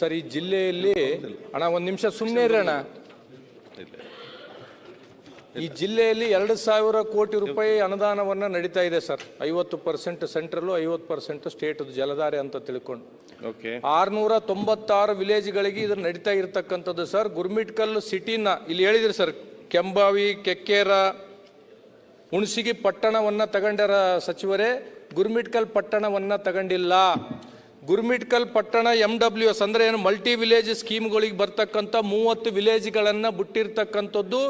Sir ಈ ಜಿಲ್ಲೆಯಲ್ಲಿ ಅಣ್ಣ ಒಂದು ನಿಮಿಷ ಸುಮ್ಮನೆ ಇರೋಣ ಈ ಜಿಲ್ಲೆಯಲ್ಲಿ ಎರಡು ಸಾವಿರ ಕೋಟಿ ರೂಪಾಯಿ ಅನುದಾನವನ್ನ ನಡೀತಾ ಇದೆ ಸರ್. ಐವತ್ತು ಪರ್ಸೆಂಟ್ ಸೆಂಟ್ರಲ್ ಐವತ್ತು ಪರ್ಸೆಂಟ್ ಸ್ಟೇಟ್ ಜಲಧಾರೆ ಅಂತ ತಿಳ್ಕೊಂಡು. ಓಕೆ. ಆರ್ನೂರ ತೊಂಬತ್ತಾರು ವಿಲೇಜ್ಗಳಿಗೆ ಇದು ನಡೀತಾ ಇರತಕ್ಕಂಥದ್ದು ಸರ್. ಗುರ್ಮಿಟ್ಕಲ್ ಸಿಟಿನ ಇಲ್ಲಿ ಹೇಳಿದ್ರಿ ಸರ್ ಕೆಂಬಾವಿ ಕೆಕ್ಕೇರ ಹುಣಸಿಗಿ ಪಟ್ಟಣವನ್ನ ತಗೊಂಡರ ಸಚಿವರೇ. ಗುರ್ಮಿಟ್ಕಲ್ ಪಟ್ಟಣವನ್ನ ತಗೊಂಡಿಲ್ಲ. ಗುರ್ಮಿಟ್ಕಲ್ ಪಟ್ಟಣ ಎಂ ಡಬ್ಲ್ಯೂ ಎಸ್ ಅಂದರೆ ಏನು? ಮಲ್ಟಿ ವಿಲೇಜ್ ಸ್ಕೀಮ್ಗಳಿಗೆ ಬರ್ತಕ್ಕಂಥ ಮೂವತ್ತು ವಿಲೇಜ್ಗಳನ್ನು ಬಿಟ್ಟಿರ್ತಕ್ಕಂಥದ್ದು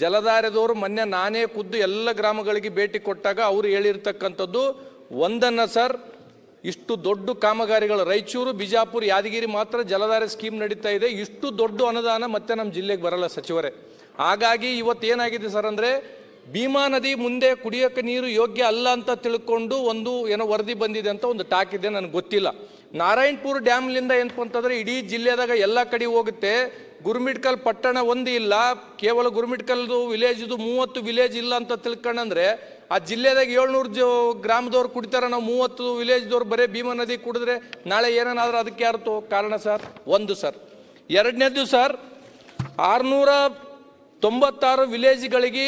ಜಲಧಾರೆದವರು ಮೊನ್ನೆ ನಾನೇ ಖುದ್ದು ಎಲ್ಲ ಗ್ರಾಮಗಳಿಗೆ ಭೇಟಿ ಕೊಟ್ಟಾಗ ಅವರು ಹೇಳಿರ್ತಕ್ಕಂಥದ್ದು. ಒಂದನ್ನು ಸರ್, ಇಷ್ಟು ದೊಡ್ಡ ಕಾಮಗಾರಿಗಳು, ರಾಯಚೂರು, ಬಿಜಾಪುರ, ಯಾದಗಿರಿ ಮಾತ್ರ ಜಲಧಾರೆ ಸ್ಕೀಮ್ ನಡೀತಾ ಇದೆ. ಇಷ್ಟು ದೊಡ್ಡ ಅನುದಾನ ಮತ್ತೆ ನಮ್ಮ ಜಿಲ್ಲೆಗೆ ಬರಲ್ಲ ಸಚಿವರೇ. ಹಾಗಾಗಿ ಇವತ್ತು ಏನಾಗಿದೆ ಸರ್ ಅಂದ್ರೆ ಭೀಮಾ ನದಿ ಮುಂದೆ ಕುಡಿಯೋಕ್ಕೆ ನೀರು ಯೋಗ್ಯ ಅಲ್ಲ ಅಂತ ತಿಳ್ಕೊಂಡು ಒಂದು ಏನೋ ವರದಿ ಬಂದಿದೆ ಅಂತ ಒಂದು ಟಾಕ್ ಇದೆ, ನನಗೆ ಗೊತ್ತಿಲ್ಲ. ನಾರಾಯಣಪುರ ಡ್ಯಾಮ್ಲಿಂದ ಏನಪ್ಪ ಅಂತಂದರೆ ಇಡೀ ಜಿಲ್ಲೆದಾಗ ಎಲ್ಲ ಕಡೆ ಹೋಗುತ್ತೆ. ಗುರುಮಿಟ್ಕಲ್ ಪಟ್ಟಣ ಒಂದು ಇಲ್ಲ, ಕೇವಲ ಗುರುಮಿಟ್ಕಲ್ದು ವಿಲೇಜ್ದು ಮೂವತ್ತು ವಿಲೇಜ್ ಇಲ್ಲ ಅಂತ ತಿಳ್ಕೊಂಡಂದ್ರೆ ಆ ಜಿಲ್ಲೆದಾಗ ಏಳ್ನೂರು ಜೋ ಗ್ರಾಮದವ್ರು ಕುಡಿತಾರೆ, ನಾವು ಮೂವತ್ತು ವಿಲೇಜ್ದವ್ರು ಬರೀ ಭೀಮಾ ನದಿ ಕುಡಿದ್ರೆ ನಾಳೆ ಏನೇನಾದ್ರೂ ಅದಕ್ಕೆ ಯಾರು ಕಾರಣ ಸರ್? ಒಂದು ಸರ್. ಎರಡನೇದು ಸರ್, ಆರುನೂರ ತೊಂಬತ್ತಾರು ವಿಲೇಜ್ಗಳಿಗೆ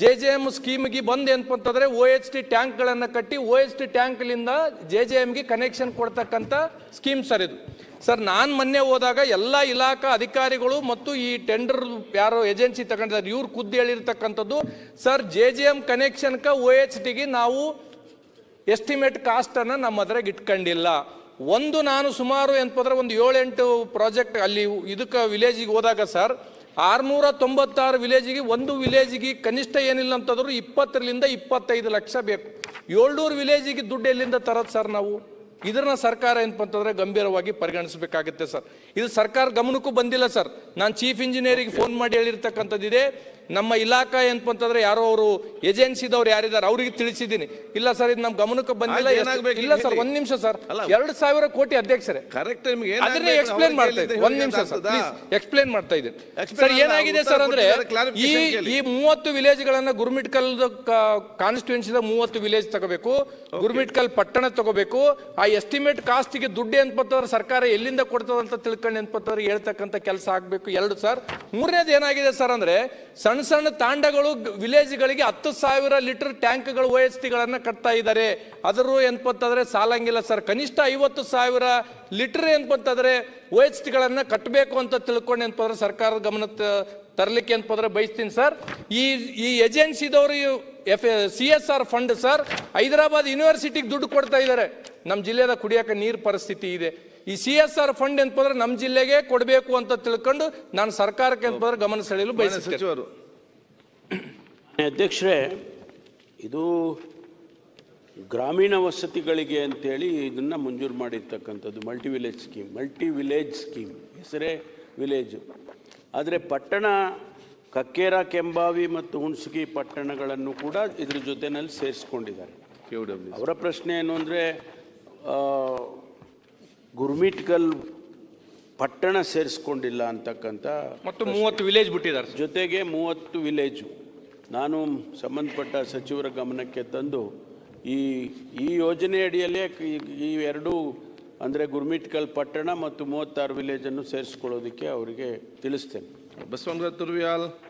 ಜೆ ಜೆ ಎಂ ಸ್ಕೀಮ್ಗೆ ಬಂದು ಏನಪ್ಪ ಅಂತಂದರೆ ಓ ಎಚ್ ಟಿ ಟ್ಯಾಂಕ್ಗಳನ್ನು ಕಟ್ಟಿ ಓ ಎಚ್ ಟಿ ಟ್ಯಾಂಕ್ಲಿಂದ ಜೆ ಜೆ ಎಮ್ಗೆ ಕನೆಕ್ಷನ್ ಕೊಡ್ತಕ್ಕಂಥ ಸ್ಕೀಮ್ ಸರ್ ಇದು. ಸರ್, ನಾನು ಮೊನ್ನೆ ಹೋದಾಗ ಎಲ್ಲ ಇಲಾಖಾ ಅಧಿಕಾರಿಗಳು ಮತ್ತು ಈ ಟೆಂಡರ್ ಯಾರೋ ಏಜೆನ್ಸಿ ತಗೊಂಡಿದ್ದಾರೆ, ಇವ್ರು ಖುದ್ದು ಹೇಳಿರ್ತಕ್ಕಂಥದ್ದು, ಸರ್, ಜೆ ಜೆ ಎಂ ಕನೆಕ್ಷನ್ಕ ಓ ಎಚ್ ಟಿಗೆ ನಾವು ಎಸ್ಟಿಮೇಟ್ ಕಾಸ್ಟನ್ನು ನಮ್ಮ ಅದ್ರಾಗ ಇಟ್ಕೊಂಡಿಲ್ಲ. ಒಂದು ನಾನು ಸುಮಾರು ಏನಪ್ಪಂದ್ರೆ ಒಂದು ಏಳೆಂಟು ಪ್ರಾಜೆಕ್ಟ್ ಅಲ್ಲಿ ಇದಕ್ಕೆ ವಿಲೇಜಿಗೆ ಹೋದಾಗ ಸರ್ ಆರ್ನೂರ ತೊಂಬತ್ತಾರು ವಿಲೇಜಿಗೆ ಒಂದು ವಿಲೇಜಿಗೆ ಕನಿಷ್ಠ ಏನಿಲ್ಲ ಅಂತಂದ್ರು ಇಪ್ಪತ್ತರಿಂದ ಇಪ್ಪತ್ತೈದು ಲಕ್ಷ ಬೇಕು. ಏಳ್ನೂರು ವಿಲೇಜಿಗೆ ದುಡ್ಡು ಎಲ್ಲಿಂದ ತರೋದು ಸರ್ ನಾವು? ಇದನ್ನ ಸರ್ಕಾರ ಏನಪ್ಪ ಅಂತಂದ್ರೆ ಗಂಭೀರವಾಗಿ ಪರಿಗಣಿಸಬೇಕಾಗುತ್ತೆ ಸರ್. ಇದು ಸರ್ಕಾರ ಗಮನಕ್ಕೂ ಬಂದಿಲ್ಲ ಸರ್. ನಾನು ಚೀಫ್ ಇಂಜಿನಿಯರಿಗೆ ಫೋನ್ ಮಾಡಿ ಹೇಳಿರ್ತಕ್ಕಂಥದ್ದಿದೆ. ನಮ್ಮ ಇಲಾಖಾ ಏನಪ್ಪ ಅಂತಂದ್ರೆ ಯಾರೋ ಅವರು ಏಜೆನ್ಸಿದವ್ರು ಯಾರಿದ್ದಾರೆ ಅವರಿಗೆ ತಿಳಿಸಿದ್ದೀನಿ. ಇಲ್ಲ ಸರ್ ಇದು ನಮ್ಮ ಗಮನಕ್ಕೆ ಬಂದಿಲ್ಲ. ಎಷ್ಟು- ಇಲ್ಲ ಸರ್. ಒಂದ್ ನಿಮಿಷ ಸರ್. ಎರಡು ಸಾವಿರ ಕೋಟಿ ಅಧ್ಯಕ್ಷರೇ. ಕರೆಕ್ಟ್ ನಿಮ್ಗೆ ಅದನ್ನೇ ಎಕ್ಸ್ಪ್ಲೇನ್ ಮಾಡ್ತಾ ಇದ್ದೀನಿ. ಒಂದ್ ನಿಮಿಷ ಸರ್ ಪ್ಲೀಸ್ ಎಕ್ಸ್ಪ್ಲೇನ್ ಮಾಡ್ತಾ ಇದ್ದೀನಿ. Explain ಸರ್ ಅಲ್ಲ, ಏನಾಗಿದೆ ಉತ್ತರ ಸರ್ ಅಂದ್ರೆ ಕೊಟ್ಟಿದ್ದಾರೆ, clarification ಈ ಕೇಳಿ. ಈ ಮೂವತ್ತು ವಿಲೇಜ್ಗಳನ್ನ ಗುರುಮಿಟ್ಕಲ್ ಕಾನ್ಸ್ಟಿಟ್ಯೂನ್ಸಿದ ಮೂವತ್ತು ವಿಲೇಜ್ ತಗೋಬೇಕು. ಗುರುಮಿಟ್ಕಲ್ ಪಟ್ಟಣ ತಗೋಬೇಕು. ಆ ಎಸ್ಟಿಮೇಟ್ ಕಾಸ್ಟ್ಗೆ ದುಡ್ಡು ಏನ್ಪತ್ತವ್ರ ಸರ್ಕಾರ ಎಲ್ಲಿಂದ ಕೊಡ್ತದ ಅಂತ ತಿಳ್ಕೊಂಡು ಏನ್ಪತ್ತವ್ರು ಹೇಳ್ತಕ್ಕಂಥ ಕೆಲಸ ಆಗ್ಬೇಕು. ಎರಡು ಸರ್ ಮೂರನೇದು ಏನಾಗಿದೆ ಸರ್ ಅಂದ್ರೆ ಸಣ್ಣ ಸಣ್ಣ ಸಣ್ಣ ತಾಂಡಗಳು ವಿಲೇಜ್ಗಳಿಗೆ ಹತ್ತು ಸಾವಿರ ಲೀಟರ್ ಟ್ಯಾಂಕ್ಗಳು ಓ ಎಸ್ ಟಿಗಳನ್ನು ಕಟ್ತಾ ಇದ್ದಾರೆ. ಅದರೂ ಏನ್ಪತ್ತಂದ್ರೆ ಸಾಲಂಗಿಲ್ಲ ಸರ್. ಕನಿಷ್ಠ ಐವತ್ತು ಸಾವಿರ ಲೀಟರ್ ಏನ್ಪಂತಂದ್ರೆ ಓ ಎಚ್ ಕಟ್ಟಬೇಕು ಅಂತ ತಿಳ್ಕೊಂಡು ಏನಪ್ಪಂದ್ರೆ ಸರ್ಕಾರದ ಗಮನ ತರಲಿಕ್ಕೆ ಏನಪ್ಪಂದ್ರೆ ಬಯಸ್ತೀನಿ ಸರ್. ಈ ಈ ಏಜೆನ್ಸಿದವರು F, C S R fund sir, Hyderabad ಯೂನಿವರ್ಸಿಟಿಗೆ ದುಡ್ಡು ಕೊಡ್ತಾ ಇದ್ದಾರೆ. ನಮ್ಮ ಜಿಲ್ಲೆದ ಕುಡಿಯೋಕೆ ನೀರು ಪರಿಸ್ಥಿತಿ ಇದೆ. ಈ ಸಿ ಎಸ್ ಆರ್ ಫಂಡ್ ಎಂತಂದ್ರೆ ನಮ್ಮ ಜಿಲ್ಲೆಗೆ ಕೊಡಬೇಕು ಅಂತ ತಿಳ್ಕೊಂಡು ನಾನು ಸರ್ಕಾರಕ್ಕೆ ಅಂತಂದ್ರೆ ಗಮನ ಸೆಳೆಯಲು ಬಯಸುತ್ತೇನೆ ಅಧ್ಯಕ್ಷರೇ ಇದು ಗ್ರಾಮೀಣ ವಸತಿಗಳಿಗೆ ಅಂತೇಳಿ ಇದನ್ನು ಮಂಜೂರು ಮಾಡಿರ್ತಕ್ಕಂಥದ್ದು multi village scheme multi village scheme ಹೆಸರೇ ವಿಲೇಜು ಆದರೆ ಪಟ್ಟಣ ಕಕ್ಕೇರ ಕೆಂಬಾವಿ ಮತ್ತು ಹುಣಸಗಿ ಪಟ್ಟಣಗಳನ್ನು ಕೂಡ ಇದ್ರ ಜೊತೆನಲ್ಲಿ ಸೇರಿಸ್ಕೊಂಡಿದ್ದಾರೆ. ಅವರ ಪ್ರಶ್ನೆ ಏನು ಅಂದರೆ ಗುರ್ಮಿಟ್ಕಲ್ ಪಟ್ಟಣ ಸೇರಿಸ್ಕೊಂಡಿಲ್ಲ ಅಂತಕ್ಕಂಥ ಮತ್ತು ಮೂವತ್ತು ವಿಲೇಜ್ ಬಿಟ್ಟಿದ್ದಾರೆ ಜೊತೆಗೆ ಮೂವತ್ತು ವಿಲೇಜು ನಾನು ಸಂಬಂಧಪಟ್ಟ ಸಚಿವರ ಗಮನಕ್ಕೆ ತಂದು ಈ ಈ ಯೋಜನೆ ಅಡಿಯಲ್ಲೇ ಈ- ಎರಡೂ, ಅಂದರೆ ಗುರ್ಮಿಟ್ಕಲ್ ಪಟ್ಟಣ ಮತ್ತು ಮೂವತ್ತಾರು ವಿಲೇಜನ್ನು ಸೇರಿಸ್ಕೊಳ್ಳೋದಕ್ಕೆ ಅವರಿಗೆ ತಿಳಿಸ್ತೇನೆ. ಬಸವನಗರ ತುರ್ವಿಯಾಲ್.